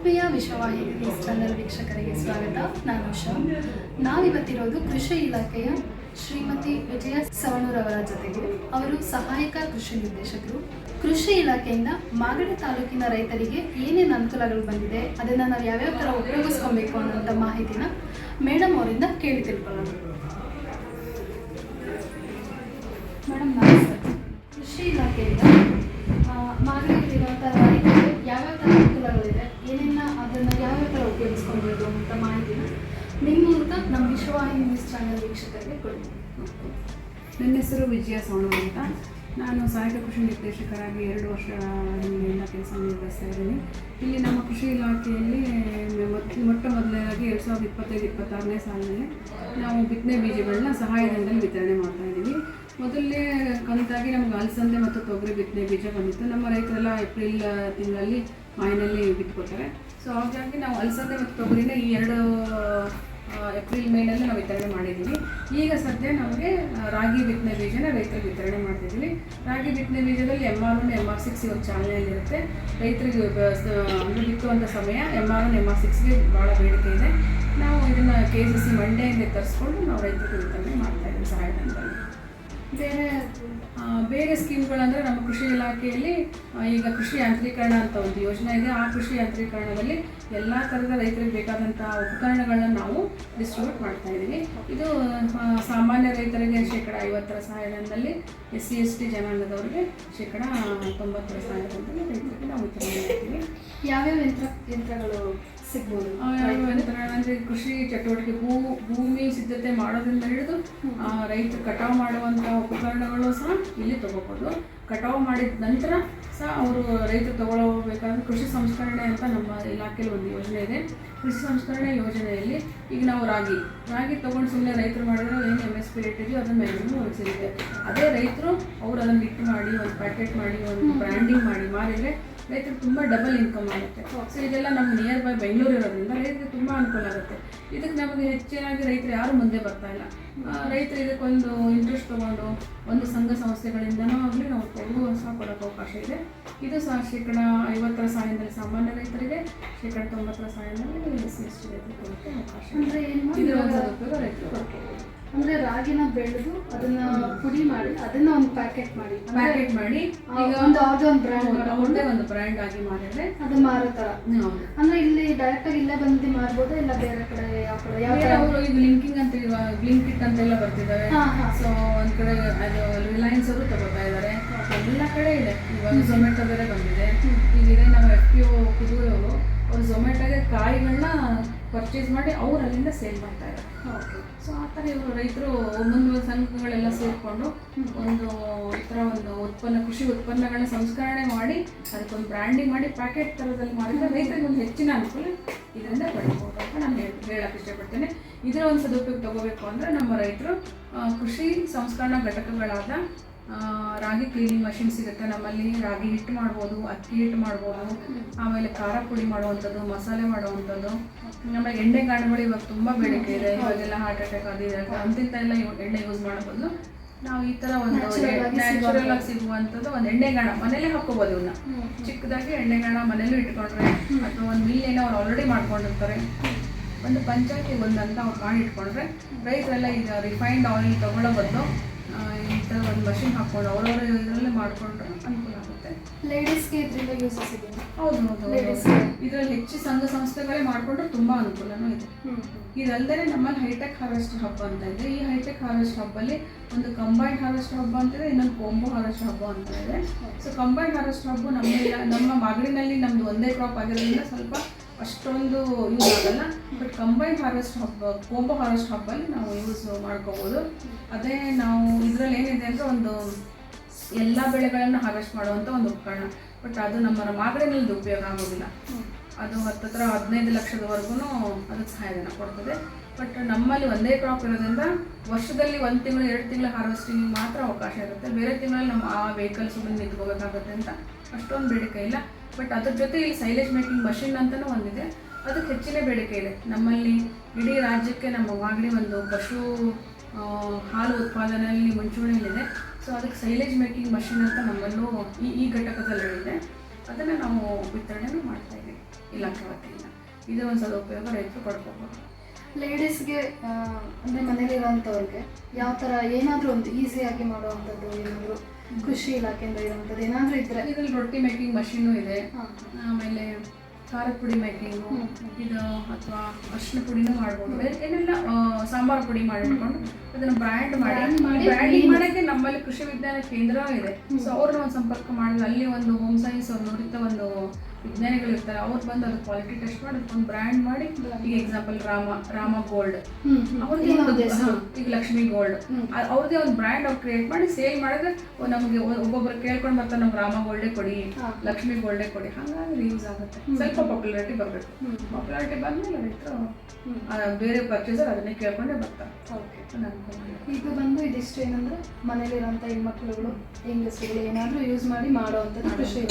ಆತ್ಮೀಯ ವಿಶ್ವವಾಹಿನಿ ನ್ಯೂಸ್ ವೀಕ್ಷಕರಿಗೆ ಸ್ವಾಗತ. ನಾನು ಉಷಾ. ನಾವಿವತ್ತಿರೋದು ಕೃಷಿ ಇಲಾಖೆಯ ಶ್ರೀಮತಿ ವಿಜಯ ಸವಣೂರವರ ಜೊತೆಗೆ. ಅವರು ಸಹಾಯಕ ಕೃಷಿ ನಿರ್ದೇಶಕರು. ಕೃಷಿ ಇಲಾಖೆಯಿಂದ ಮಾಗಡಿ ತಾಲೂಕಿನ ರೈತರಿಗೆ ಏನೇನು ಅನುಕೂಲಗಳು ಬಂದಿದೆ, ಅದನ್ನು ನಾವು ಯಾವ್ಯಾವ ಥರ ಉಪಯೋಗಿಸ್ಕೊಬೇಕು ಅನ್ನೋಂಥ ಮಾಹಿತಿನ ಮೇಡಮ್ ಅವರಿಂದ ಕೇಳಿ ತಿಳ್ಕೊಳ್ಳೋಣ. ಮೇಡಮ್, ನಮಸ್ತೆ. ಕೃಷಿ ಇಲಾಖೆಯಿಂದ ಆ, ಮಾಗಡಿಯಲ್ಲಿರುವಂಥ ರೈತರಿಗೆ ಯಾವ್ಯಾವ ಥರ ಅನುಕೂಲಗಳಿದೆ ಏನೇನ ಅದನ್ನು ಉಪಯೋಗಿಸ್ಕೊಳ್ಬೋದು ಅಂತ ಮಾಹಿತಿನ ನಿಮ್ಮ ಮೂಲಕ ನಮ್ಮ ವಿಶ್ವವಾಹಿನಿ ನ್ಯೂಸ್ ಚಾನೆಲ್ ವೀಕ್ಷಕರಿಗೆ ಕೊಡಿ. ನನ್ನ ಹೆಸರು ವಿಜಯ ಸೋಣ ಅಂತ. ನಾನು ಸಹಾಯಕ ಕೃಷಿ ನಿರ್ದೇಶಕರಾಗಿ ಎರಡು ವರ್ಷ ಹಿಂದೆಯಿಂದ ಕೆಲಸ ನಿರ್ವಹಿಸ್ತಾ ಇದ್ದೀನಿ. ಇಲ್ಲಿ ನಮ್ಮ ಕೃಷಿ ಇಲಾಖೆಯಲ್ಲಿ ಮೊಟ್ಟ ಮೊದಲನೇದಾಗಿ ಎರಡು ಸಾವಿರದ ಇಪ್ಪತ್ತೈದು, ಇಪ್ಪತ್ತಾರನೇ ಸಾಲಿನಲ್ಲಿ ನಾವು ಬಿತ್ತನೆ ಬೀಜಗಳನ್ನ ಸಹಾಯಧನದಲ್ಲಿ ವಿತರಣೆ ಮಾಡ್ತಾ ಇದ್ದೀವಿ. ಮೊದಲನೇ ಕಂತಾಗಿ ನಮ್ಗೆ ಅಲಸಂದೆ ಮತ್ತು ತೊಗರಿ ಬಿತ್ತನೆ ಬೀಜ ಬಂದಿತ್ತು. ನಮ್ಮ ರೈತರೆಲ್ಲ ಏಪ್ರಿಲ್ ತಿಂಗಳಲ್ಲಿ ಮಾಯಿನಲ್ಲಿ ಬಿತ್ಕೋತಾರೆ ಸೊ ಹಾಗಾಗಿ ನಾವು ಅಲಸಂದೆ ಮತ್ತು ತೊಗರಿನ ಈ ಎರಡು ಏಪ್ರಿಲ್ ಮೇನಲ್ಲಿ ನಾವು ವಿತರಣೆ ಮಾಡಿದ್ದೀವಿ. ಈಗ ಸದ್ಯ ನಮಗೆ ರಾಗಿ ಬಿತ್ತನೆ ಬೀಜನ ರೈತರಿಗೆ ವಿತರಣೆ ಮಾಡ್ತಿದ್ದೀವಿ. ರಾಗಿ ಬಿತ್ತನೆ ಬೀಜದಲ್ಲಿ M R one M R six ಇವಾಗ ಚಾಲನೆಯಲ್ಲಿರುತ್ತೆ. ರೈತರಿಗೆ ಅಂದರೆ ಬಿತ್ತುವಂಥ ಸಮಯ M R one M R ಸಿಕ್ಸ್ಗೆ ಭಾಳ ಬೇಡಿಕೆ ಇದೆ. ನಾವು ಇದನ್ನು ಕೆ ಸಿ ಸಿ ಮಂಡೆಯಿಂದ ತರಿಸ್ಕೊಂಡು ನಾವು ರೈತರಿಗೆ ವಿತರಣೆ ಮಾಡ್ತಾ ಇದ್ದೀವಿ. ಸಹಾಯಧನದಲ್ಲಿ. ಬೇರೆ ಬೇರೆ ಸ್ಕೀಮ್ಗಳಂದರೆ ನಮ್ಮ ಕೃಷಿ ಇಲಾಖೆಯಲ್ಲಿ ಈಗ ಕೃಷಿ ಯಾಂತ್ರೀಕರಣ ಅಂತ ಒಂದು ಯೋಜನೆ ಇದೆ. ಆ ಕೃಷಿ ಯಾಂತ್ರೀಕರಣದಲ್ಲಿ ಎಲ್ಲ ಥರದ ರೈತರಿಗೆ ಬೇಕಾದಂಥ ಉಪಕರಣಗಳನ್ನ ನಾವು ಡಿಸ್ಟ್ರಿಬ್ಯೂಟ್ ಮಾಡ್ತಾ ಇದ್ದೀವಿ. ಇದು ಸಾಮಾನ್ಯ ರೈತರಿಗೆ ಶೇಕಡ ಐವತ್ತರ ಸಹಾಯಧನದಲ್ಲಿ ಎಸ್ ಸಿ ಎಸ್ ಟಿ ಜನಾಂಗದವರಿಗೆ ಶೇಕಡ ತೊಂಬತ್ತರ ಸಹಾಯಧನದಲ್ಲಿ ರೈತರಿಗೆ ನಾವು ಯಾವ್ಯಾವ ಯಂತ್ರ, ಯಂತ್ರಗಳು ಸಿಗ್ಬೋದು. ಅಂದ್ರೆ ಕೃಷಿ ಚಟುವಟಿಕೆ ಭೂ ಭೂಮಿ ಸಿದ್ಧತೆ ಮಾಡೋದ್ರಿಂದ ಹಿಡಿದು ಆ, ರೈತರು ಕಟಾವು ಮಾಡುವಂತಹ ಉಪಕರಣಗಳು ಸಹ ಇಲ್ಲಿ ತಗೋಬೋದು. ಕಟಾವು ಮಾಡಿದ ನಂತರ ಸಹ ಅವರು ರೈತರು ತಗೊಳ್ಳಬೇಕಾದ್ರೆ ಕೃಷಿ ಸಂಸ್ಕರಣೆ ಅಂತ ನಮ್ಮ ಇಲಾಖೆಯಲ್ಲಿ ಒಂದು ಯೋಜನೆ ಇದೆ. ಕೃಷಿ ಸಂಸ್ಕರಣೆ ಯೋಜನೆಯಲ್ಲಿ ಈಗ ನಾವು ರಾಗಿ ರಾಗಿ ತೊಗೊಂಡು ಸುಮ್ಮನೆ ರೈತರು ಮಾಡಿದ್ರೆ ಏನು ಎಂ ಎಸ್ ಪಿ ರೇಟ್ ಇದೆಯೋ ಅದನ್ನ ಮೆನು ಅವ್ರಿಗೆ ಅದೇ ರೈತರು ಅವ್ರು ಅದನ್ನು ಹಿಟ್ಟು ಮಾಡಿ ಒಂದು ಪ್ಯಾಕೆಟ್ ಮಾಡಿ ಒಂದು ಬ್ರ್ಯಾಂಡಿಂಗ್ ಮಾಡಿ ಮಾರಿದರೆ ರೈತರಿಗೆ ತುಂಬ ಡಬಲ್ ಇನ್ಕಮ್ ಆಗುತ್ತೆ. ಸೊ ಇದೆಲ್ಲ ನಮ್ಗೆ ನಿಯರ್ ಬೈ ಬೆಂಗಳೂರು ಇರೋದ್ರಿಂದ ರೈತರಿಗೆ ತುಂಬ ಅನುಕೂಲ ಆಗುತ್ತೆ. ಇದಕ್ಕೆ ನಮಗೆ ಹೆಚ್ಚಿನಾಗಿ ರೈತರು ಯಾರು ಮುಂದೆ ಬರ್ತಾ ಇಲ್ಲ. ರೈತರು ಇದಕ್ಕೊಂದು ಇಂಟ್ರೆಸ್ಟ್ ತೊಗೊಂಡು ಒಂದು ಸಂಘ ಸಂಸ್ಥೆಗಳಿಂದನೂ ಆಗಲಿ ನಾವು ಕೊಡುವ ಸಹ ಕೊಡೋಕೆ ಅವಕಾಶ ಇದೆ. ಇದು ಸಹ ಶೇಕಡ ಐವತ್ತರ ಸಹಾಯದಲ್ಲಿ ಸಾಮಾನ್ಯ ರೈತರಿಗೆ ಶೇಕಡ ತೊಂಬತ್ತರ ಸಹಾಯದಲ್ಲಿ ಎಸ್ ಸಿ ಎಸ್ ಟಿ ರೈತರಿಗೆ ಅವಕಾಶ ಅಂದರೆ ಏನು ರೈತರು ಅಂದರೆ ರಾಗಿನ ಬೆಳೆದು ಅದನ್ನ ಪುಡಿ ಮಾಡಿ ಅದನ್ನ ಒಂದು ಪ್ಯಾಕೆಟ್ ಮಾಡಿ. ಪ್ಯಾಕೆಟ್ ಮಾಡಿ ಈಗ ಒಂದು ಯಾವುದೋ ಒಂದು ಬ್ರ್ಯಾಂಡ್ ಒಂದೇ ಒಂದು ಬ್ರ್ಯಾಂಡ್ ಆಗಿ ಮಾಡಿದ್ರೆ ಅದು ಮಾರೋ ತರ. ಅಂದ್ರೆ ಇಲ್ಲಿ ಡೈರೆಕ್ಟ್ ಆಗಿ ಇಲ್ಲೇ ಬಂದು ಮಾರ್ಬೋದು ಇಲ್ಲ ಬೇರೆ ಕಡೆ ಯಾವ ಕಡೆ? ಯಾವ ತರ ಅವರು ಈಗ ಲಿಂಕಿಂಗ್ ಅಂತ ಲಿಂಕ್ ಇಟ್ ಅಂತೆಲ್ಲ ಬರ್ತಿದಾವೆ. ಸೊ ಒಂದ್ ಕಡೆ ಅದು ರಿಲಯನ್ಸ್ ಅವರು ತಗೋತಾ ಇದ್ದಾರೆ ಎಲ್ಲ ಕಡೆ ಇದೆ. ಇವಾಗ ಝೊಮ್ಯಾಟೊ ಬೇರೆ ಬಂದಿದೆ. ಈಗಿದೆ ನಮ್ಮ ಎಫ್ ಪಿ ಒ ಕುದೂರವರು ಅವ್ರು ಝೊಮ್ಯಾಟೊಗೆ ಕಾಯಿಗಳನ್ನ ಪರ್ಚೇಸ್ ಮಾಡಿ ಅವ್ರು ಅಲ್ಲಿಂದ ಸೇಲ್ ಮಾಡ್ತಾರೆ ಸೊ ಆ ಥರ ಇವರು ರೈತರು ಒಂದೊಂದು ಸಂಘಗಳೆಲ್ಲ ಸೇರಿಕೊಂಡು ಒಂದು ಈ ಥರ ಒಂದು ಉತ್ಪನ್ನ ಕೃಷಿ ಉತ್ಪನ್ನಗಳನ್ನ ಸಂಸ್ಕರಣೆ ಮಾಡಿ ಅದಕ್ಕೊಂದು ಬ್ರ್ಯಾಂಡಿಂಗ್ ಮಾಡಿ ಪ್ಯಾಕೆಟ್ ಥರದಲ್ಲಿ ಮಾಡಿದ್ರೆ ರೈತರಿಗೆ ಒಂದು ಹೆಚ್ಚಿನ ಅನುಕೂಲ ಇದರಿಂದ ಪಡಿಬೋದು ಅಂತ ನಾನು ಹೇಳಿ ಹೇಳಕ್ಕೆ ಇಷ್ಟಪಡ್ತೇನೆ. ಇದರ ಒಂದು ಸದುಪಯೋಗ ತಗೋಬೇಕು ಅಂದರೆ ನಮ್ಮ ರೈತರು ಕೃಷಿ ಸಂಸ್ಕರಣಾ ಘಟಕಗಳಾದ ರಾಗಿ ಕ್ಲೀನಿಂಗ್ ಮಷಿನ್ ಸಿಗುತ್ತೆ. ನಮ್ಮಲ್ಲಿ ರಾಗಿ ಹಿಟ್ಟು ಮಾಡ್ಬೋದು ಅಕ್ಕಿ ಹಿಟ್ಟು ಮಾಡ್ಬೋದು ಆಮೇಲೆ ಖಾರ ಪುಡಿ ಮಾಡುವಂಥದ್ದು ಮಸಾಲೆ ಮಾಡುವಂಥದ್ದು. ಆಮೇಲೆ ಎಣ್ಣೆ ಕಾಣುಗಳು ಇವಾಗ ತುಂಬ ಬೇಡಿಕೆ ಇದೆ. ಇವಾಗೆಲ್ಲ ಹಾರ್ಟ್ ಅಟ್ಯಾಕ್ ಅದು ಇದೆ ಅಂತಿಂತ ಎಲ್ಲ ಎಣ್ಣೆ ಯೂಸ್ ಮಾಡ್ಬೋದು ನಾವು ಈ ಥರ ಒಂದು ನ್ಯಾಚುರಲ್ ಆಗಿ ಸಿಗುವಂಥದ್ದು. ಒಂದು ಎಣ್ಣೆ ಗಾಣ ಮನೇಲೆ ಹಾಕೋಬೋದು ಇವನ್ನ ಚಿಕ್ಕದಾಗಿ ಎಣ್ಣೆ ಗಾಣ ಮನೇಲೂ ಇಟ್ಕೊಂಡ್ರೆ ಅಥವಾ ಒಂದು ಮಿಲ್ ಏನೋ ಅವ್ರು ಆಲ್ರೆಡಿ ಮಾಡ್ಕೊಂಡಿರ್ತಾರೆ. ಒಂದು ಪಂಚಾಯತಿ ಒಂದಂತ ಅವ್ರು ಮಾಡಿ ಇಟ್ಕೊಂಡ್ರೆ ರೈತರೆಲ್ಲ ಈಗ ರಿಫೈನ್ಡ್ ಆಯಿಲ್ ತಗೊಳ್ಳೋ ಬದಲು ಈ ಥರ ಒಂದು ಮಷಿನ್ ಹಾಕ್ಕೊಂಡು ಅವ್ರವ್ರ ಇದರಲ್ಲೇ ಮಾಡಿಕೊಂಡ್ರೆ ಅನುಕೂಲ ಆಗುತ್ತೆ. ಲೇಡೀಸ್ಗೆ ಇದರಿಂದ ಯೂಸಸ್ ಇದೆ. ಹೌದು ಹೌದು. ಇದರಲ್ಲಿ ಹೆಚ್ಚು ಸಂಘ ಸಂಸ್ಥೆಗಳೇ ಮಾಡಿಕೊಂಡ್ರೆ ತುಂಬ ಅನುಕೂಲನೂ ಇದೆ. ಇದಲ್ಲದೆ ನಮ್ಮಲ್ಲಿ ಹೈಟೆಕ್ ಹಾರ್ವೆಸ್ಟ್ ಹಬ್ಬ ಅಂತ ಇದೆ. ಈ ಹೈಟೆಕ್ ಹಾರ್ವೆಸ್ಟ್ ಹಬ್ಬಲ್ಲಿ ಒಂದು ಕಂಬೈನ್ಡ್ ಹಾರ್ವೆಸ್ಟ್ ಹಬ್ ಅಂತಿದೆ ಇನ್ನೊಂದು ಕೋಂಬೋ ಹಾರ್ವೆಸ್ಟ್ ಹಬ್ಬ ಅಂತ ಇದೆ. ಸೊ ಕಂಬೈನ್ಡ್ ಹಾರ್ವೆಸ್ಟ್ ಹಬ್ಬ ನಮ್ಮ ನಮ್ಮ ಮಾಗಡಿನಲ್ಲಿ ನಮ್ದು ಒಂದೇ ಕ್ರಾಪ್ ಆಗಿರೋದ್ರಿಂದ ಸ್ವಲ್ಪ ಅಷ್ಟೊಂದು ಯೂಸ್ ಆಗಲ್ಲ. ಬಟ್ ಕಂಬೈನ್ ಹಾರ್ವೆಸ್ಟ್ ಹಬ್ಬ ಕೋಂಬೋ ಹಾರ್ವೆಸ್ಟ್ ಹಬ್ಬಲ್ಲಿ ನಾವು ಯೂಸ್ ಮಾಡ್ಕೋಬೋದು. ಅದೇ ನಾವು ಇದರಲ್ಲಿ ಏನಿದೆ ಅಂದರೆ ಒಂದು ಎಲ್ಲ ಬೆಳೆಗಳನ್ನು ಹಾರ್ವೆಸ್ಟ್ ಮಾಡುವಂಥ ಒಂದು ಉಪಕರಣ. ಬಟ್ ಅದು ನಮ್ಮ ಮಾಗಡಿನಲ್ಲಿ ಉಪಯೋಗ ಆಗೋದಿಲ್ಲ. ಅದು ಹತ್ತತ್ರ ಹದಿನೈದು ಲಕ್ಷದವರೆಗೂ ಅದಕ್ಕೆ ಸಹಾಯಧನ ಕೊಡ್ತದೆ. ಬಟ್ ನಮ್ಮಲ್ಲಿ ಒಂದೇ ಕ್ರಾಪ್ ಇರೋದ್ರಿಂದ ವರ್ಷದಲ್ಲಿ ಒಂದು ತಿಂಗಳು, ಎರಡು ತಿಂಗಳ ಹಾರ್ವೆಸ್ಟಿಂಗ್ ಮಾತ್ರ ಅವಕಾಶ ಇರುತ್ತೆ. ಬೇರೆ ತಿಂಗಳಲ್ಲಿ ನಮ್ಮ ಆ ವೆಹಿಕಲ್ಸ್ ನಿಂತ್ಕೋಬೇಕಾಗುತ್ತೆ ಅಂತ ಅಷ್ಟೊಂದು ಬೇಡಿಕೆ ಇಲ್ಲ. ಬಟ್ ಅದ್ರ ಜೊತೆ ಇಲ್ಲಿ ಸೈಲೇಜ್ ಮೇಕಿಂಗ್ ಮಷಿನ್ ಅಂತಲೂ ಒಂದಿದೆ. ಅದಕ್ಕೆ ಹೆಚ್ಚಿನ ಬೇಡಿಕೆ ಇದೆ. ನಮ್ಮಲ್ಲಿ ಇಡೀ ರಾಜ್ಯಕ್ಕೆ ನಮ್ಮ ಮಾಗಡಿ ಒಂದು ಪಶು ಹಾಲು ಉತ್ಪಾದನೆಯಲ್ಲಿ ಮುಂಚೂಣಿಯಲ್ಲಿದೆ. ಸೊ ಅದಕ್ಕೆ ಸೈಲೇಜ್ ಮೇಕಿಂಗ್ ಮಷಿನ್ ಅಂತ ನಮ್ಮಲ್ಲೂ ಈ ಈ ಘಟಕದಲ್ಲಿ ಇದೆ. ಅದನ್ನು ನಾವು ವಿತರಣೆನೂ ಮಾಡ್ತಾ ಇದ್ದೀವಿ. ಇಲಾಖೆ ವತಿಯಿಂದ. ಇದು ಒಂದು ಸದುಪಯೋಗ ರೈತರು ಪಡ್ಕೋಬೋದು. ಲೇಡೀಸ್ಗೆ ಅಂದರೆ ಮನೇಲಿರೋಂಥವ್ರಿಗೆ ಯಾವ ಥರ ಏನಾದರೂ ಒಂದು ಈಸಿಯಾಗಿ ಮಾಡುವಂಥದ್ದು ಏನಾದರೂ ಕೃಷಿ ಇಲಾಖೆಯಿಂದ ಇರುವಂಥದ್ದು. ಏನಾದರೂ ಇದ್ದರೆ ಇದರಲ್ಲಿ ರೊಟ್ಟಿ ಮೇಕಿಂಗ್ ಮಷೀನು ಇದೆ. ಆಮೇಲೆ ಖಾರದ ಪುಡಿ ಮೇಕಿಂಗು. ಇದು ಅಥವಾ ಅರಿಶಿನ ಪುಡಿನೂ ಮಾಡ್ಬೋದು. ಏನೆಲ್ಲ ಸಾಂಬಾರು ಪುಡಿ ಮಾಡಿಟ್ಕೊಂಡು ಅದನ್ನ ಬ್ರ್ಯಾಂಡ್ ಮಾಡಿ. ಬ್ರ್ಯಾಂಡಿಂಗ್. ಮಾಡಕ್ಕೆ ನಮ್ಮಲ್ಲಿ ಕೃಷಿ ವಿಜ್ಞಾನ ಕೇಂದ್ರ ಇದೆ. ಸೊ ಅವ್ರನ್ನ ಒಂದು ಸಂಪರ್ಕ ಮಾಡಿದ್ರೆ ಅಲ್ಲಿ ಒಂದು ಹೋಮ್ ಸೈನ್ಸ್ ಒಂದು ನುರಿತ ಒಂದು ವಿಜ್ಞಾನಿಗಳು ಇರ್ತಾರೆ ಅವ್ರು ಬಂದು ಅದ್ರ ಕ್ವಾಲಿಟಿ ಟೆಸ್ಟ್ ಮಾಡಿ ಒಂದು ಬ್ರ್ಯಾಂಡ್ ಮಾಡಿ ಈಗ ಎಕ್ಸಾಂಪಲ್ ರಾಮ ರಾಮ ಗೋಲ್ಡ್ ಅವ್ರದ್ದೇ ಒಂದು ಈಗ ಲಕ್ಷ್ಮಿ ಗೋಲ್ಡ್. ಅವ್ರದ್ದೇ ಒಂದು ಬ್ರ್ಯಾಂಡ್ ಅವ್ರು ಕ್ರಿಯೇಟ್ ಮಾಡಿ ಸೇಲ್ ಮಾಡಿದ್ರೆ ನಮಗೆ ಒಬ್ಬೊಬ್ರು ಕೇಳ್ಕೊಂಡು ಬರ್ತಾರೆ ನಮ್ಗೆ ರಾಮ ಗೋಲ್ಡೇ ಕೊಡಿ. ಲಕ್ಷ್ಮಿ ಗೋಲ್ಡೇ ಕೊಡಿ. ಹಾಗಾಗಿ ಯೂಸ್ ಆಗುತ್ತೆ. ಸ್ವಲ್ಪ ಪಾಪ್ಯುಲಾರಿಟಿ ಬರಬೇಕು. ಪಾಪ್ಯುಲಾರಿಟಿ ಬಂದ್ಮೇಲೆ ರೈತರು ಬೇರೆ ಪರ್ಚೇಸರ್ ಅದನ್ನೇ ಕೇಳ್ಕೊಂಡೇ ಬರ್ತಾರೆ. ಓಕೆ ಇದು ಬಂದು ಇದಿಷ್ಟು ಏನಂದ್ರೆ ಮನೇಲಿರುವಂತ ಹೆಣ್ಮಕ್ಳುಗಳು ಹೆಂಗಸರುಗಳು ಏನಾದ್ರೂ ಯೂಸ್ ಮಾಡಿ ಮಾಡುವಂಥದ್ದು ಖುಷಿ